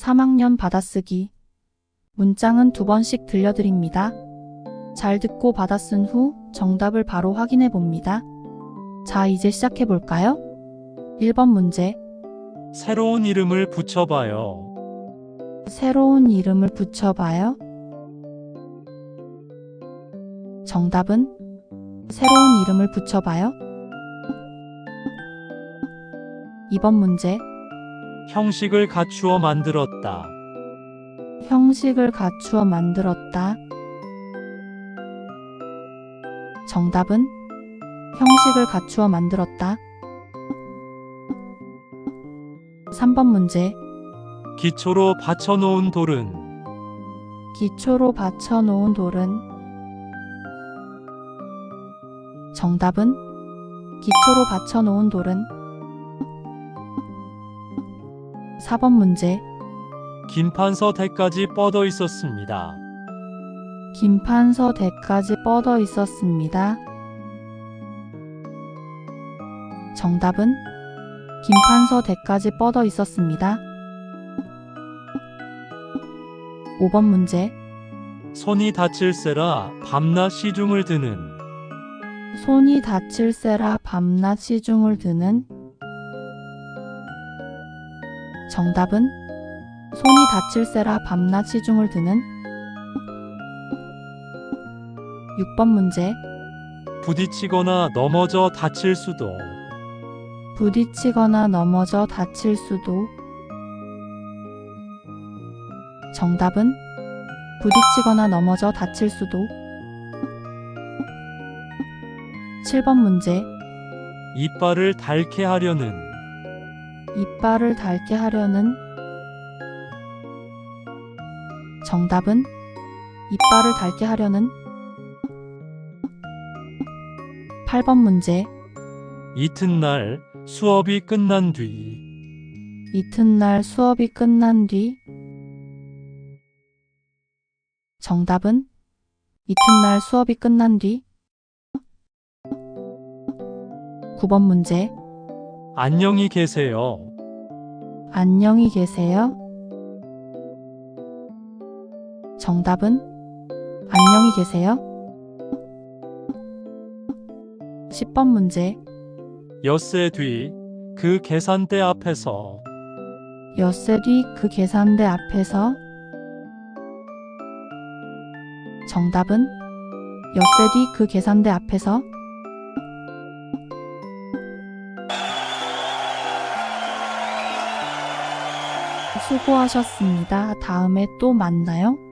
3학년 받아쓰기. 문장은 두 번씩 들려드립니다. 잘 듣고 받아쓴 후 정답을 바로 확인해 봅니다. 자, 이제 시작해 볼까요? 1번 문제. 새로운 이름을 붙여봐요. 새로운 이름을 붙여봐요. 정답은 새로운 이름을 붙여봐요. 2번 문제. 형식을 갖추어 만들었다. 형식을 갖추어 만들었다. 정답은 형식을 갖추어 만들었다. 3번 문제. 기초로 받쳐놓은 돌은 기초로 받쳐놓은 돌은 정답은 기초로 받쳐놓은 돌은 4번 문제. 김판서 대까지 뻗어 있었습니다. 김판서 대까지 뻗어 있었습니다. 정답은 김판서 대까지 뻗어 있었습니다. 5번 문제. 손이 다칠세라 밤낮 시중을 드는 손이 다칠세라 밤낮 시중을 드는 정답은 손이 다칠세라 밤낮 시중을 드는 6번 문제. 부딪히거나 넘어져 다칠 수도 부딪히거나 넘어져 다칠 수도. 정답은 부딪히거나 넘어져 다칠 수도. 7번 문제. 이빨을 닳게 하려는 이빨을 닳게 하려는 정답은 이빨을 닳게 하려는 8번 문제. 이튿날 수업이 끝난 뒤 이튿날 수업이 끝난 뒤 정답은 이튿날 수업이 끝난 뒤 9번 문제. 안녕히 계세요. 안녕히 계세요. 정답은 안녕히 계세요. 10번 문제. 엿새 뒤 그 계산대 앞에서 엿새 뒤 그 계산대 앞에서 정답은 엿새 뒤 그 계산대 앞에서 수고하셨습니다. 다음에 또 만나요.